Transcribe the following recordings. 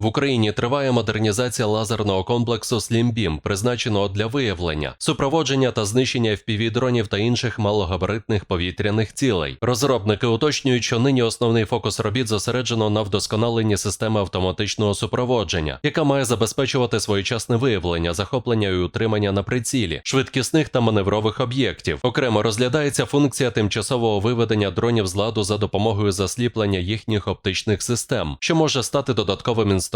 В Україні триває модернізація лазерного комплексу Slim призначеного для виявлення, супроводження та знищення FPV-дронів та інших малогабаритних повітряних цілей. Розробники уточнюють, що нині основний фокус робіт зосереджено на вдосконаленні системи автоматичного супроводження, яка має забезпечувати своєчасне виявлення, захоплення і утримання на прицілі, швидкісних та маневрових об'єктів. Окремо розглядається функція тимчасового виведення дронів з ладу за допомогою засліплення їхніх оптичних систем, що може стати додатковим інструментом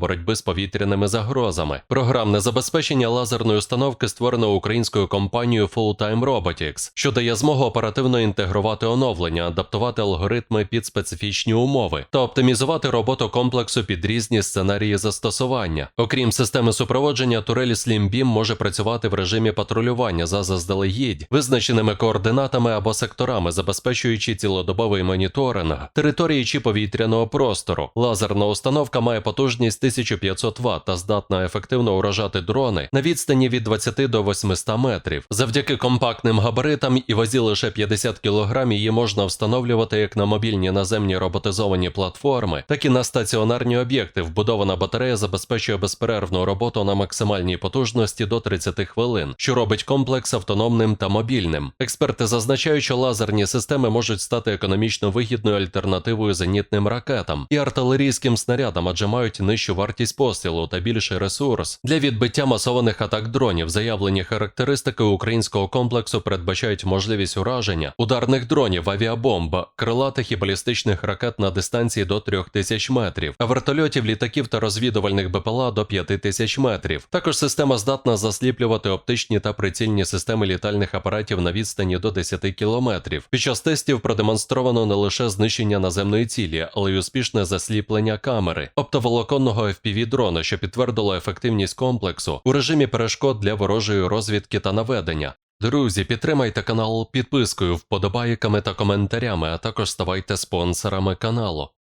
боротьби з повітряними загрозами. Програмне забезпечення лазерної установки створено українською компанією Fulltime Robotics, що дає змогу оперативно інтегрувати оновлення, адаптувати алгоритми під специфічні умови та оптимізувати роботу комплексу під різні сценарії застосування. Окрім системи супроводження, турель Slim Beam може працювати в режимі патрулювання за заздалегідь, визначеними координатами або секторами, забезпечуючи цілодобовий моніторинг території чи повітряного простору. Лазерна установка має потужність 1500 Вт та здатна ефективно уражати дрони на відстані від 20 до 800 метрів. Завдяки компактним габаритам і вазі лише 50 кг її можна встановлювати як на мобільні наземні роботизовані платформи, так і на стаціонарні об'єкти. Вбудована батарея забезпечує безперервну роботу на максимальній потужності до 30 хвилин, що робить комплекс автономним та мобільним. Експерти зазначають, що лазерні системи можуть стати економічно вигідною альтернативою зенітним ракетам і артилерійським снарядам, адже мають нижчу вартість пострілу та більший ресурс для відбиття масованих атак дронів. Заявлені характеристики українського комплексу передбачають можливість ураження ударних дронів, авіабомб, крилатих і балістичних ракет на дистанції до 3000 метрів, вертольотів, літаків та розвідувальних БПЛА до 5000 метрів. Також система здатна засліплювати оптичні та прицільні системи літальних апаратів на відстані до 10 кілометрів. Під час тестів продемонстровано не лише знищення наземної цілі, але й успішне засліплення камери оптоволоконного FPV-дрона, що підтвердило ефективність комплексу у режимі перешкод для ворожої розвідки та наведення. Друзі, підтримайте канал підпискою, вподобайками та коментарями, а також ставайте спонсорами каналу.